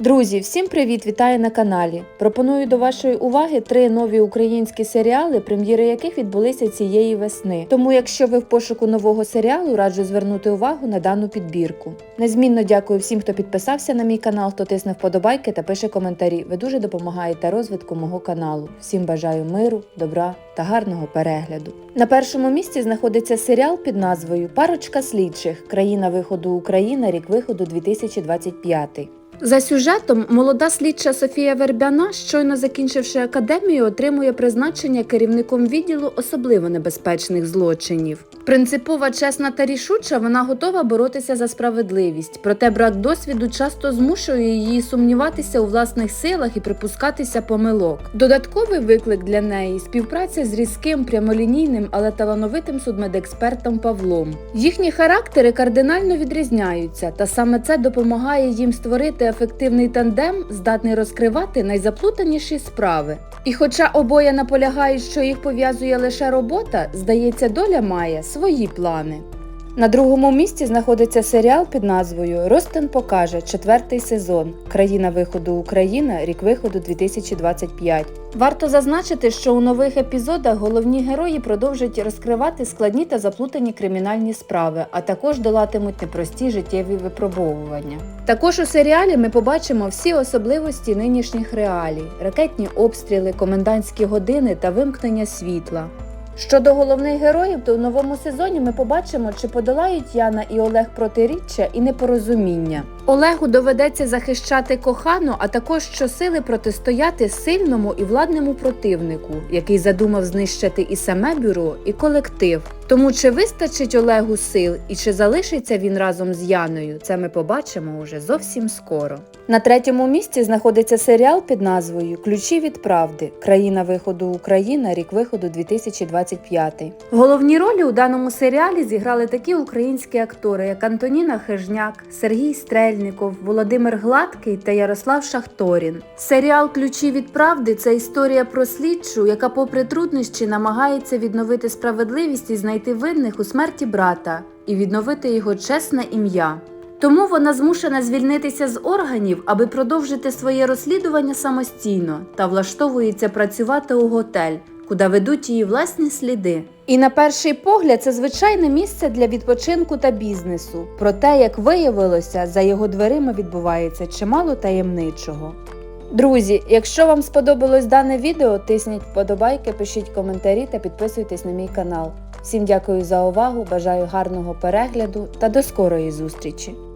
Друзі, всім привіт! Вітаю на каналі. Пропоную до вашої уваги три нові українські серіали, прем'єри яких відбулися цієї весни. Тому, якщо ви в пошуку нового серіалу, раджу звернути увагу на дану підбірку. Незмінно дякую всім, хто підписався на мій канал, хто тисне вподобайки та пише коментарі. Ви дуже допомагаєте розвитку мого каналу. Всім бажаю миру, добра та гарного перегляду. На першому місці знаходиться серіал під назвою Парочка слідчих. Країна виходу Україна, рік виходу 2025. За сюжетом молода слідча Софія Вербяна, щойно закінчивши академію, отримує призначення керівником відділу особливо небезпечних злочинів. Принципова, чесна та рішуча, вона готова боротися за справедливість. Проте брак досвіду часто змушує її сумніватися у власних силах і припускатися помилок. Додатковий виклик для неї співпраця з різким, прямолінійним, але талановитим судмедекспертом Павлом. Їхні характери кардинально відрізняються, та саме це допомагає їм створити ефективний тандем, здатний розкривати найзаплутаніші справи. І хоча обоє наполягають, що їх пов'язує лише робота, здається, доля має свої плани. На другому місці знаходиться серіал під назвою Ростен покаже четвертий сезон. Країна виходу Україна, рік виходу 2025. Варто зазначити, що у нових епізодах головні герої продовжать розкривати складні та заплутані кримінальні справи, а також долатимуть непрості життєві випробовування. Також у серіалі ми побачимо всі особливості нинішніх реалій: ракетні обстріли, комендантські години та вимкнення світла. Щодо головних героїв, то у новому сезоні ми побачимо, чи подолають Яна і Олег протиріччя і непорозуміння. Олегу доведеться захищати кохану, а також щосили протистояти сильному і владному противнику, який задумав знищити і саме бюро, і колектив. Тому чи вистачить Олегу сил і чи залишиться він разом з Яною, це ми побачимо уже зовсім скоро. На третьому місці знаходиться серіал під назвою Ключі від правди. Країна виходу Україна, рік виходу 2025. Головні ролі у даному серіалі зіграли такі українські актори, як Антоніна Хижняк, Сергій Стрельников, Володимир Гладкий та Ярослав Шахторін. Серіал Ключі від правди це історія про слідчу, яка, попри труднощі, намагається відновити справедливість і знайти винних у смерті брата і відновити його чесне ім'я. Тому вона змушена звільнитися з органів, аби продовжити своє розслідування самостійно та влаштовується працювати у готель, куди ведуть її власні сліди. І на перший погляд це звичайне місце для відпочинку та бізнесу. Проте, як виявилося, за його дверима відбувається чимало таємничого. Друзі, якщо вам сподобалось дане відео, тисніть вподобайки, пишіть коментарі та підписуйтесь на мій канал. Всім дякую за увагу, бажаю гарного перегляду та до скорої зустрічі!